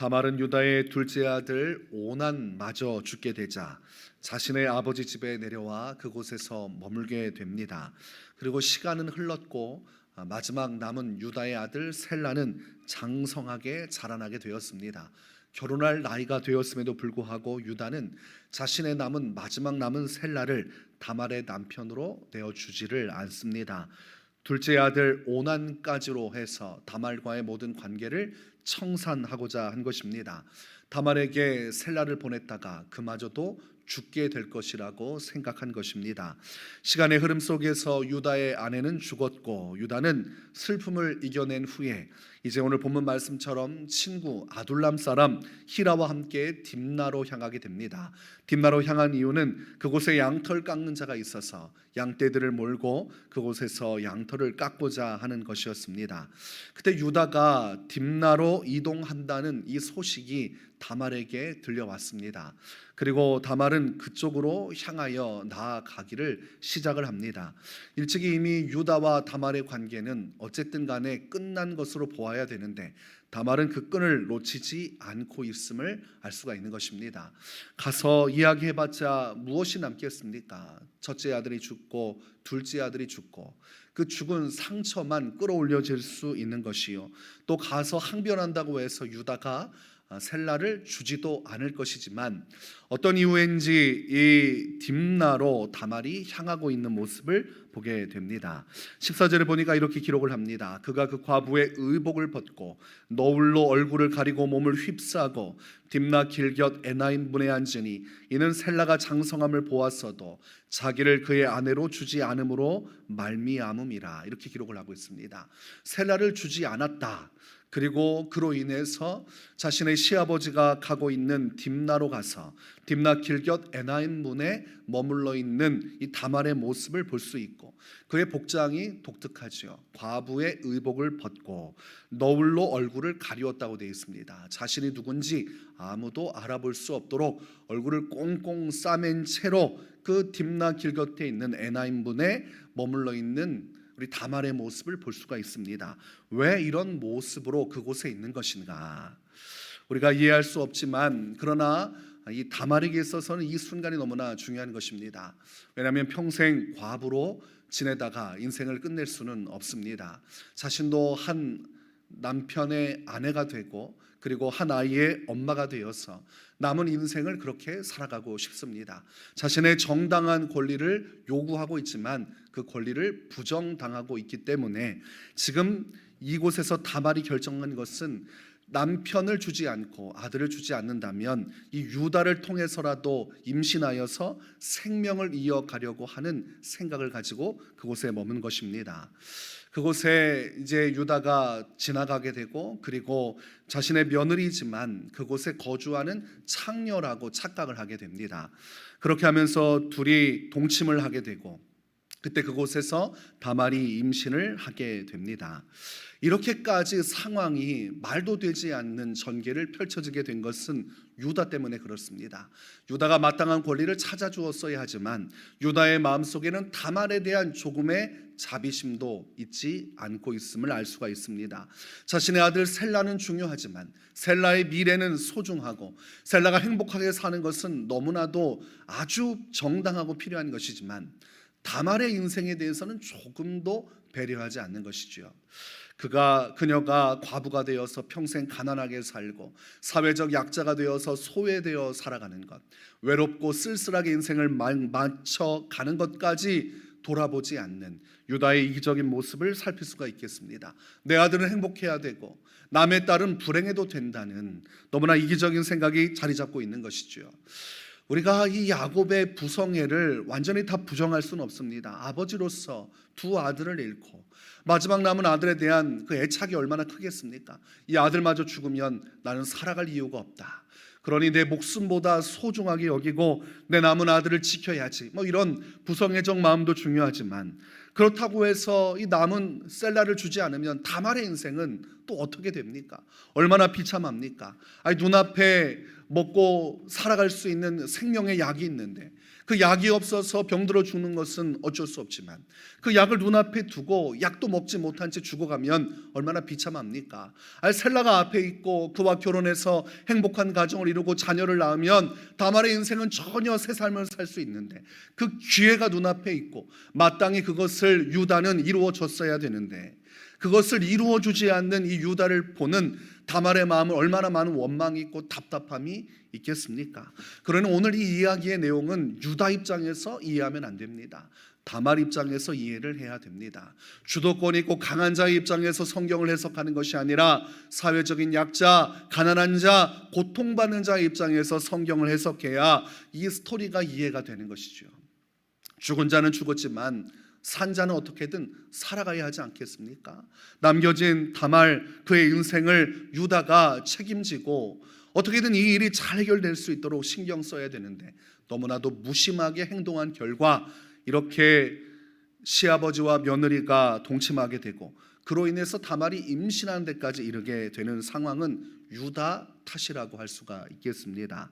다말은 유다의 둘째 아들 오난마저 죽게 되자 자신의 아버지 집에 내려와 그곳에서 머물게 됩니다. 그리고 시간은 흘렀고 아, 마지막 남은 유다의 아들 셀라는 장성하게 자라나게 되었습니다. 결혼할 나이가 되었음에도 불구하고 유다는 자신의 남은 마지막 남은 셀라를 다말의 남편으로 내어 주지를 않습니다. 둘째 아들 오난까지로 해서 다말과의 모든 관계를 청산하고자 한 것입니다. 다말에게 셀라를 보냈다가 그마저도 죽게 될 것이라고 생각한 것입니다. 시간의 흐름 속에서 유다의 아내는 죽었고 유다는 슬픔을 이겨낸 후에 이제 오늘 본문 말씀처럼 친구 아둘람 사람 히라와 함께 딥나로 향하게 됩니다. 딥나로 향한 이유는 그곳에 양털 깎는 자가 있어서 양떼들을 몰고 그곳에서 양털을 깎고자 하는 것이었습니다. 그때 유다가 딥나로 이동한다는 이 소식이 다말에게 들려왔습니다. 그리고 다말은 그쪽으로 향하여 나아가기를 시작을 합니다. 일찍이 이미 유다와 다말의 관계는 어쨌든 간에 끝난 것으로 보 아야 되는데 다말은 그 끈을 놓치지 않고 있음을 알 수가 있는 것입니다. 가서 이야기해봤자 무엇이 남겠습니까? 첫째 아들이 죽고 둘째 아들이 죽고 그 죽은 상처만 끌어올려질 수 있는 것이요. 또 가서 항변한다고 해서 유다가 아, 셀라를 주지도 않을 것이지만 어떤 이유인지 이 딥나로 다말이 향하고 있는 모습을 보게 됩니다. 14절에 보니까 이렇게 기록을 합니다. 그가 그 과부의 의복을 벗고 너울로 얼굴을 가리고 몸을 휩싸고 딥나 길곁 에나임 문에 앉으니 이는 셀라가 장성함을 보았어도 자기를 그의 아내로 주지 않음으로 말미암음이라 이렇게 기록을 하고 있습니다. 셀라를 주지 않았다. 그리고 그로 인해서 자신의 시아버지가 가고 있는 딥나로 가서 딥나 길곁 에나임 문에 머물러 있는 이 다말의 모습을 볼 수 있고 그의 복장이 독특하지요. 과부의 의복을 벗고 너울로 얼굴을 가리웠다고 되어 있습니다. 자신이 누군지 아무도 알아볼 수 없도록 얼굴을 꽁꽁 싸맨 채로 그 딥나 길곁에 있는 에나임 문에 머물러 있는 우리 다말의 모습을 볼 수가 있습니다. 왜 이런 모습으로 그곳에 있는 것인가? 우리가 이해할 수 없지만 그러나 이 다말에게 있어서는 이 순간이 너무나 중요한 것입니다. 왜냐하면 평생 과부로 지내다가 인생을 끝낼 수는 없습니다. 자신도 한 남편의 아내가 되고 그리고 한 아이의 엄마가 되어서 남은 인생을 그렇게 살아가고 싶습니다. 자신의 정당한 권리를 요구하고 있지만 그 권리를 부정당하고 있기 때문에 지금 이곳에서 다말이 결정한 것은 남편을 주지 않고 아들을 주지 않는다면 이 유다를 통해서라도 임신하여서 생명을 이어가려고 하는 생각을 가지고 그곳에 머문 것입니다. 그곳에 이제 유다가 지나가게 되고 그리고 자신의 며느리지만 그곳에 거주하는 창녀라고 착각을 하게 됩니다. 그렇게 하면서 둘이 동침을 하게 되고 그때 그곳에서 다말이 임신을 하게 됩니다. 이렇게까지 상황이 말도 되지 않는 전개를 펼쳐지게 된 것은 유다 때문에 그렇습니다. 유다가 마땅한 권리를 찾아주었어야 하지만 유다의 마음속에는 다말에 대한 조금의 자비심도 있지 않고 있음을 알 수가 있습니다. 자신의 아들 셀라는 중요하지만 셀라의 미래는 소중하고 셀라가 행복하게 사는 것은 너무나도 아주 정당하고 필요한 것이지만 다말의 인생에 대해서는 조금도 배려하지 않는 것이지요. 그가 그녀가 과부가 되어서 평생 가난하게 살고 사회적 약자가 되어서 소외되어 살아가는 것, 외롭고 쓸쓸하게 인생을 맞춰 가는 것까지 돌아보지 않는 유다의 이기적인 모습을 살필 수가 있겠습니다. 내 아들은 행복해야 되고 남의 딸은 불행해도 된다는 너무나 이기적인 생각이 자리 잡고 있는 것이죠. 우리가 이 야곱의 부성애를 완전히 다 부정할 수는 없습니다. 아버지로서 두 아들을 잃고 마지막 남은 아들에 대한 그 애착이 얼마나 크겠습니까? 이 아들마저 죽으면 나는 살아갈 이유가 없다. 그러니 내 목숨보다 소중하게 여기고 내 남은 아들을 지켜야지. 뭐 이런 부성애적 마음도 중요하지만 그렇다고 해서 이 남은 셀라를 주지 않으면 다말의 인생은 또 어떻게 됩니까? 얼마나 비참합니까? 아니 눈앞에 먹고 살아갈 수 있는 생명의 약이 있는데 그 약이 없어서 병들어 죽는 것은 어쩔 수 없지만 그 약을 눈앞에 두고 약도 먹지 못한 채 죽어가면 얼마나 비참합니까? 알 셀라가 앞에 있고 그와 결혼해서 행복한 가정을 이루고 자녀를 낳으면 다말의 인생은 전혀 새 삶을 살 수 있는데 그 기회가 눈앞에 있고 마땅히 그것을 유다는 이루어 줬어야 되는데 그것을 이루어 주지 않는 이 유다를 보는 다말의 마음은 얼마나 많은 원망이 있고 답답함이 있겠습니까? 그러나 오늘 이 이야기의 내용은 유다 입장에서 이해하면 안 됩니다. 다말 입장에서 이해를 해야 됩니다. 주도권 있고 강한 자의 입장에서 성경을 해석하는 것이 아니라 사회적인 약자, 가난한 자, 고통받는 자의 입장에서 성경을 해석해야 이 스토리가 이해가 되는 것이죠. 죽은 자는 죽었지만 산 자는 어떻게든 살아가야 하지 않겠습니까? 남겨진 다말 그의 인생을 유다가 책임지고 어떻게든 이 일이 잘 해결될 수 있도록 신경 써야 되는데 너무나도 무심하게 행동한 결과 이렇게 시아버지와 며느리가 동침하게 되고 그로 인해서 다말이 임신하는 데까지 이르게 되는 상황은 유다 탓이라고 할 수가 있겠습니다.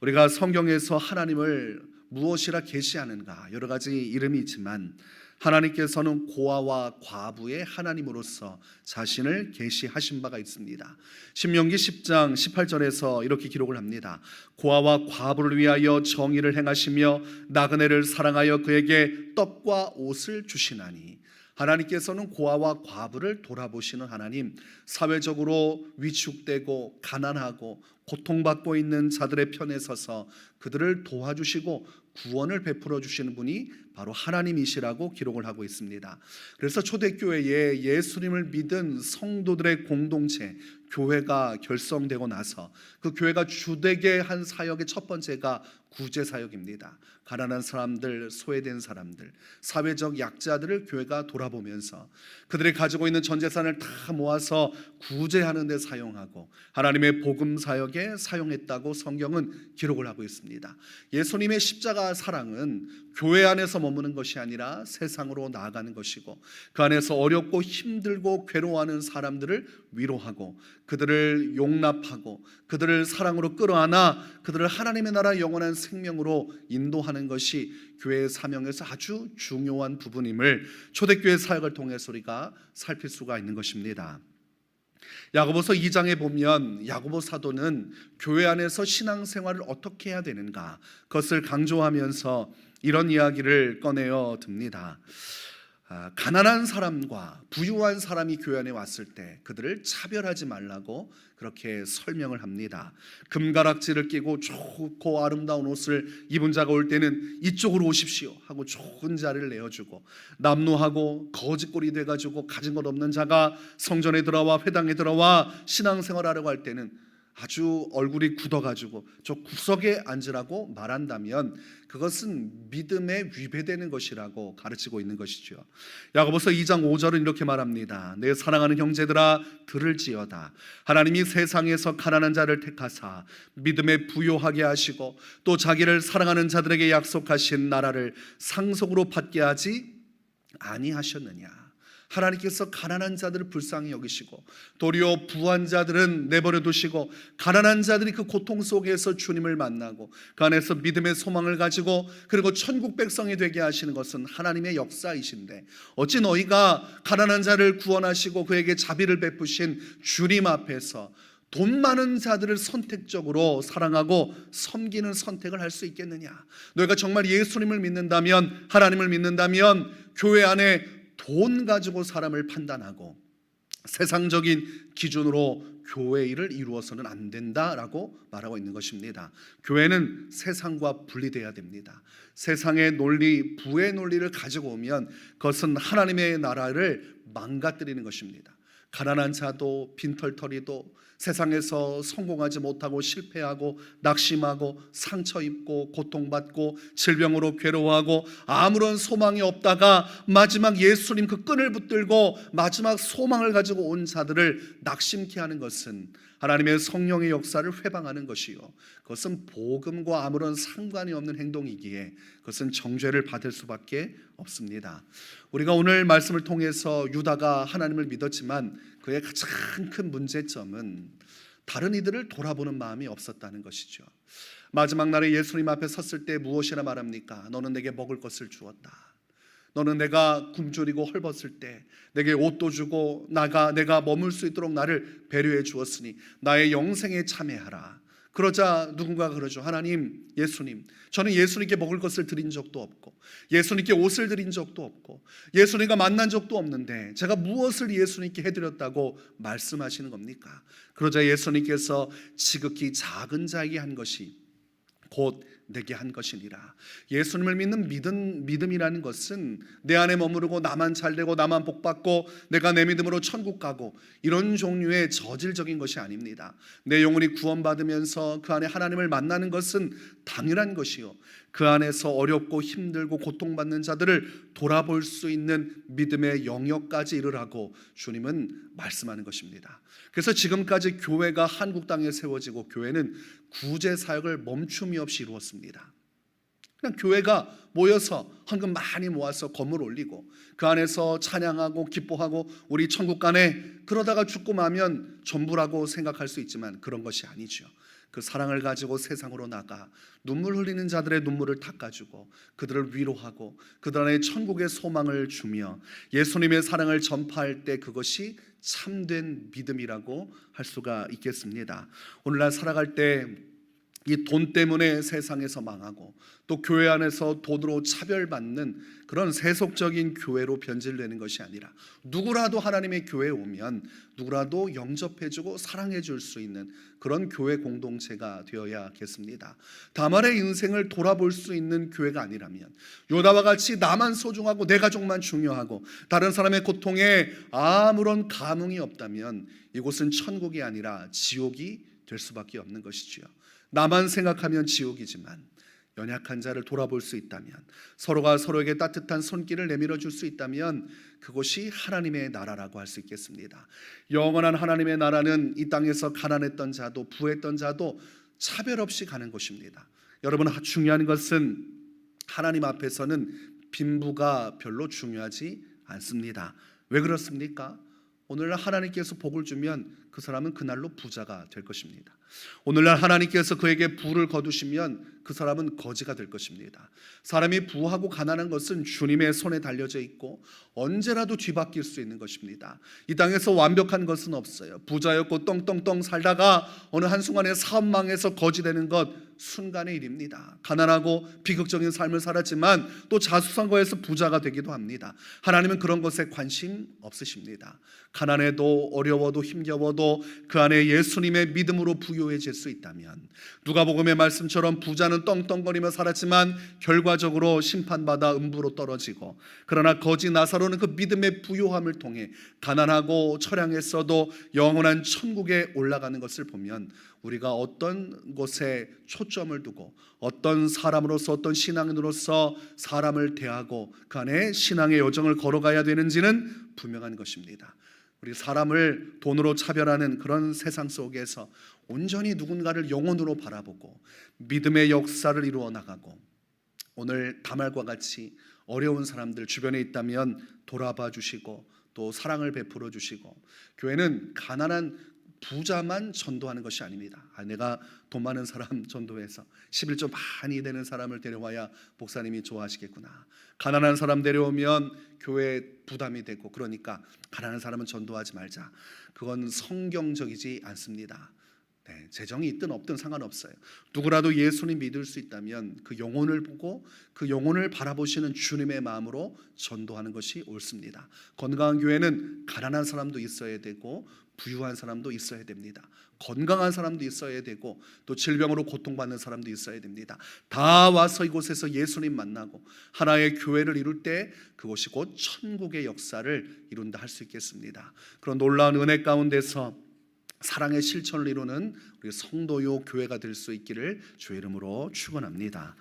우리가 성경에서 하나님을 무엇이라 계시하는가 여러 가지 이름이 있지만 하나님께서는 고아와 과부의 하나님으로서 자신을 계시하신 바가 있습니다. 신명기 10장 18절에서 이렇게 기록을 합니다. 고아와 과부를 위하여 정의를 행하시며 나그네를 사랑하여 그에게 떡과 옷을 주시나니 하나님께서는 고아와 과부를 돌아보시는 하나님, 사회적으로 위축되고 가난하고 고통받고 있는 자들의 편에 서서 그들을 도와주시고 구원을 베풀어 주시는 분이 바로 하나님이시라고 기록을 하고 있습니다. 그래서 초대교회에 예수님을 믿은 성도들의 공동체 교회가 결성되고 나서 그 교회가 주되게 한 사역의 첫 번째가 구제 사역입니다. 가난한 사람들, 소외된 사람들, 사회적 약자들을 교회가 돌아보면서 그들이 가지고 있는 전 재산을 다 모아서 구제하는 데 사용하고 하나님의 복음 사역에 사용했다고 성경은 기록을 하고 있습니다. 예수님의 십자가 사랑은 교회 안에서 머무는 것이 아니라 세상으로 나아가는 것이고 그 안에서 어렵고 힘들고 괴로워하는 사람들을 위로하고 그들을 용납하고 그들을 사랑으로 끌어안아 그들을 하나님의 나라 영원한 생명으로 인도하는 것이 교회의 사명에서 아주 중요한 부분임을 초대교회 사역을 통해서 우리가 살필 수가 있는 것입니다. 야고보서 2장에 보면 야고보 사도는 교회 안에서 신앙생활을 어떻게 해야 되는가 그것을 강조하면서 이런 이야기를 꺼내어 듭니다. 아, 가난한 사람과 부유한 사람이 교회 안에 왔을 때 그들을 차별하지 말라고 그렇게 설명을 합니다. 금가락지를 끼고 좋고 아름다운 옷을 입은 자가 올 때는 이쪽으로 오십시오 하고 좋은 자리를 내어주고 남노하고 거짓골이 돼가지고 가진 것 없는 자가 성전에 들어와 회당에 들어와 신앙생활하려고 할 때는 아주 얼굴이 굳어가지고 저 구석에 앉으라고 말한다면 그것은 믿음에 위배되는 것이라고 가르치고 있는 것이죠. 야고보서 2장 5절은 이렇게 말합니다. 내 사랑하는 형제들아 들을지어다. 하나님이 세상에서 가난한 자를 택하사 믿음에 부요하게 하시고 또 자기를 사랑하는 자들에게 약속하신 나라를 상속으로 받게 하지 아니하셨느냐. 하나님께서 가난한 자들을 불쌍히 여기시고 도리어 부한 자들은 내버려 두시고 가난한 자들이 그 고통 속에서 주님을 만나고 그 안에서 믿음의 소망을 가지고 그리고 천국 백성이 되게 하시는 것은 하나님의 역사이신데 어찌 너희가 가난한 자를 구원하시고 그에게 자비를 베푸신 주님 앞에서 돈 많은 자들을 선택적으로 사랑하고 섬기는 선택을 할 수 있겠느냐? 너희가 정말 예수님을 믿는다면, 하나님을 믿는다면, 교회 안에 돈 가지고 사람을 판단하고 세상적인 기준으로 교회 일을 이루어서는 안 된다라고 말하고 있는 것입니다. 교회는 세상과 분리돼야 됩니다. 세상의 논리, 부의 논리를 가지고 오면 그것은 하나님의 나라를 망가뜨리는 것입니다. 가난한 자도 빈털터리도 세상에서 성공하지 못하고 실패하고 낙심하고 상처 입고 고통받고 질병으로 괴로워하고 아무런 소망이 없다가 마지막 예수님 그 끈을 붙들고 마지막 소망을 가지고 온 자들을 낙심케 하는 것은 하나님의 성령의 역사를 회방하는 것이요. 그것은 복음과 아무런 상관이 없는 행동이기에 그것은 정죄를 받을 수밖에 없습니다. 우리가 오늘 말씀을 통해서 유다가 하나님을 믿었지만 그의 가장 큰 문제점은 다른 이들을 돌아보는 마음이 없었다는 것이죠. 마지막 날에 예수님 앞에 섰을 때 무엇이라 말합니까? 너는 내게 먹을 것을 주었다. 너는 내가 굶주리고 헐벗을 때 내게 옷도 주고 나가 내가 머물 수 있도록 나를 배려해 주었으니 나의 영생에 참여하라. 그러자 누군가 그러죠. 하나님, 예수님, 저는 예수님께 먹을 것을 드린 적도 없고, 예수님께 옷을 드린 적도 없고, 예수님과 만난 적도 없는데, 제가 무엇을 예수님께 해드렸다고 말씀하시는 겁니까? 그러자 예수님께서 지극히 작은 자에게 한 것이 곧 내게 한 것이니라. 예수님을 믿는 믿음, 믿음이라는 것은 내 안에 머무르고 나만 잘 되고 나만 복 받고 내가 내 믿음으로 천국 가고 이런 종류의 저질적인 것이 아닙니다. 내 영혼이 구원받으면서 그 안에 하나님을 만나는 것은 당연한 것이요. 그 안에서 어렵고 힘들고 고통받는 자들을 돌아볼 수 있는 믿음의 영역까지 이르라고 주님은 말씀하는 것입니다. 그래서 지금까지 교회가 한국 땅에 세워지고 교회는 구제 사역을 멈춤이 없이 이루었습니다. 그냥 교회가 모여서 헌금 많이 모아서 건물 올리고 그 안에서 찬양하고 기뻐하고 우리 천국 간에 그러다가 죽고 마면 전부라고 생각할 수 있지만 그런 것이 아니죠. 그 사랑을 가지고 세상으로 나가 눈물 흘리는 자들의 눈물을 닦아주고 그들을 위로하고 그들 안에 천국의 소망을 주며 예수님의 사랑을 전파할 때 그것이 참된 믿음이라고 할 수가 있겠습니다. 오늘날 살아갈 때 이 돈 때문에 세상에서 망하고 또 교회 안에서 돈으로 차별받는 그런 세속적인 교회로 변질되는 것이 아니라 누구라도 하나님의 교회에 오면 누구라도 영접해주고 사랑해줄 수 있는 그런 교회 공동체가 되어야겠습니다. 다말의 인생을 돌아볼 수 있는 교회가 아니라면 요다와 같이 나만 소중하고 내 가족만 중요하고 다른 사람의 고통에 아무런 감흥이 없다면 이곳은 천국이 아니라 지옥이 될 수밖에 없는 것이지요. 나만 생각하면 지옥이지만 연약한 자를 돌아볼 수 있다면 서로가 서로에게 따뜻한 손길을 내밀어 줄 수 있다면 그것이 하나님의 나라라고 할 수 있겠습니다. 영원한 하나님의 나라는 이 땅에서 가난했던 자도 부했던 자도 차별 없이 가는 것입니다. 여러분 중요한 것은 하나님 앞에서는 빈부가 별로 중요하지 않습니다. 왜 그렇습니까? 오늘날 하나님께서 복을 주면 그 사람은 그날로 부자가 될 것입니다. 오늘날 하나님께서 그에게 부를 거두시면 그 사람은 거지가 될 것입니다. 사람이 부하고 가난한 것은 주님의 손에 달려져 있고 언제라도 뒤바뀔 수 있는 것입니다. 이 땅에서 완벽한 것은 없어요. 부자였고 똥똥똥 살다가 어느 한순간에 사업 망해서 거지 되는 것 순간의 일입니다. 가난하고 비극적인 삶을 살았지만 또 자수성가해서 부자가 되기도 합니다. 하나님은 그런 것에 관심 없으십니다. 가난해도 어려워도 힘겨워도 그 안에 예수님의 믿음으로 부유해질 수 있다면 누가복음의 말씀처럼 부자는 떵떵거리며 살았지만 결과적으로 심판받아 음부로 떨어지고 그러나 거지 나사로는 그 믿음의 부요함을 통해 가난하고 처량했어도 영원한 천국에 올라가는 것을 보면 우리가 어떤 곳에 초점을 두고 어떤 사람으로서 어떤 신앙인으로서 사람을 대하고 그 안에 신앙의 여정을 걸어가야 되는지는 분명한 것입니다. 우리 사람을 돈으로 차별하는 그런 세상 속에서 온전히 누군가를 영혼으로 바라보고 믿음의 역사를 이루어 나가고 오늘 다말과 같이 어려운 사람들 주변에 있다면 돌아봐 주시고 또 사랑을 베풀어 주시고 교회는 가난한 부자만 전도하는 것이 아닙니다. 아, 내가 돈 많은 사람 전도해서 11조 많이 되는 사람을 데려와야 목사님이 좋아하시겠구나. 가난한 사람 데려오면 교회 부담이 되고 그러니까 가난한 사람은 전도하지 말자. 그건 성경적이지 않습니다. 네, 재정이 있든 없든 상관없어요. 누구라도 예수님 믿을 수 있다면 그 영혼을 보고 그 영혼을 바라보시는 주님의 마음으로 전도하는 것이 옳습니다. 건강한 교회는 가난한 사람도 있어야 되고 부유한 사람도 있어야 됩니다. 건강한 사람도 있어야 되고 또 질병으로 고통받는 사람도 있어야 됩니다. 다 와서 이곳에서 예수님 만나고 하나의 교회를 이룰 때 그것이 곧 천국의 역사를 이룬다 할 수 있겠습니다. 그런 놀라운 은혜 가운데서 사랑의 실천을 이루는 우리 성도요 교회가 될 수 있기를 주의 이름으로 축원합니다.